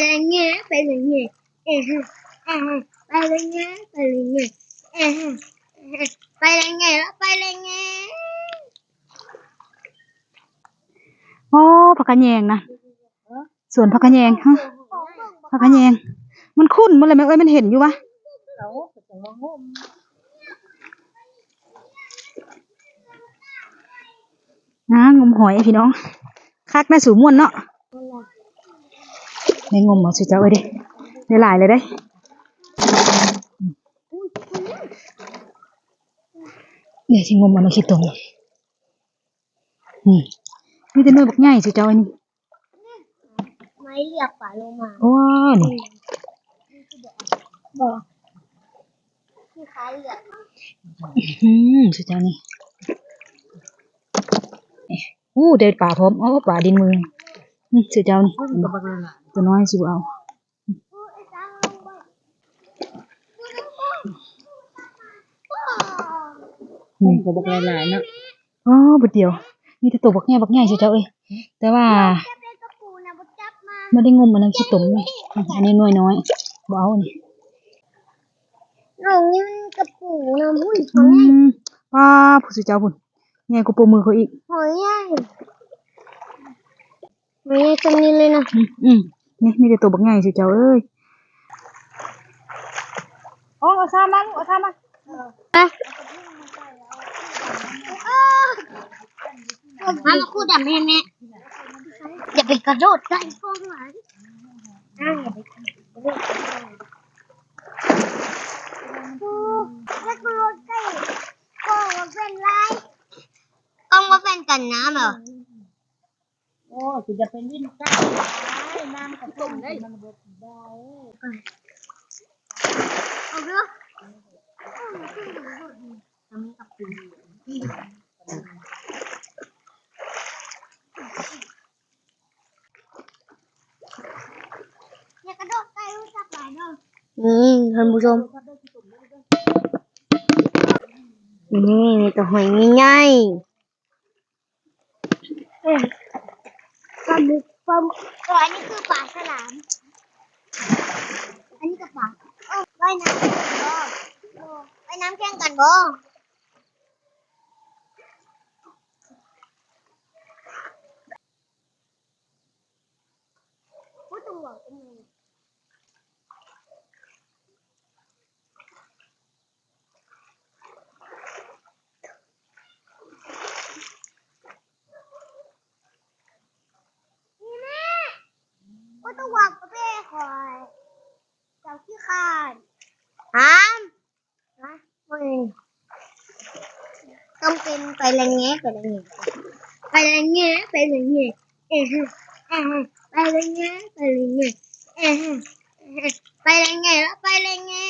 เลยเงี้ยไปเลยเงี้ยเอะฮะเอะฮะไปเลยเงี้ยไปเลยเงี้ยเออฮะไปเลยเงี้ยไปเลยเงี้ยโอ้ผักกะแยงนะสวนผักกะแยงฮะผักกะแยง มันคุ้นมันเลยแม่เอ้ยมันเห็นอยู่วะเขางมนะงมหอยพี่น้องคักน่สูม่วนเนาะ ในงมเอาสิเจ้าไว้ดิได้หลายเลยได้เดี๋ยวสิงมเอาในขี้ตรงนี่มีแต่หน่วยบักใหญ่สิเจ้าอันนี้ไม่เรียกป่าลงมาโอ้นี่บอกที่ขาเรียกอืมสิเจ้านี่อู้เด็ดป่าพร้อมอ๋อป่าดินมืออืมสิเจ้านี่ กับบักเลยล่ะตัวน้อยสิบ่เอาอืมกับบักเลยหลายเนาะอ๋อบุดเดียว มีแต่ตัวบักใหญ่บักใหญ่สิเจ้าเอ้ยแต่ว่าจับได้กระปูนะบุจับมาไม่ได้งมอันนั้นขี้ตมนี่อันนี้น้อยน้อยบ่เอาอันนี่น้องนี่มันกระปูนะมุ้ยหอือยมป้าผู้สิเจ้าพุ่นใหญ่กว่าปูมือเขาอีกหอยใหญ่ไม่ใช่ตรงนี้เลยนะ อืมอืม นี่มีแต่ตัวบักใหญ่สิเจ้าเอ้ยโอ้เอาซ้ำมันเอาซ้ำมันอะมามาคู่ดำให้แม่อย่าไปกระโดดใกล้พ่อหวานอะอย่าไปกระโดดใกล้โอ้แล้วกระโดดใกล้ก็มาเป็นไรต้องมาเป็นกันน้ำเหรอ โอ้สิจะเป็นวิ่งใกล้ได้น้ำกระตุ่มได้มันเบิดได้เอาเรื่องอย่ากระโดดใกล้รู้จักหลายเนาะนี่ท่านผู้ชมนี่มีแต่หอยง่ายๆ เอ้ยปลาหมึกปลาหมึกอ๋ออันนี้คือปลาฉลาม อันนี้ก็ปลาอ้าว่ายน้ำกันบ่ว่ายน้ำแข่งกันบ่ผู้ตำรวจเป็นไงนี่แม่ พูดตรงหวังก็ไม่คอยเจ้าขี้ขานหามนะไม่ต้องเป็นไปแรงแง่ไปแรงแง่ไปแรงแง่ไปแรงแง่เอะฮะเอะฮะไปแรงแง่ไปแรงแง่เอะฮะเอะฮะไปแรงแง่แล้วไปแรงแง่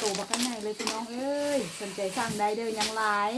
ตัวบักใหญ่เลยพี่น้องเอ้ยสนใจสั่งได้เด้อยังหลาย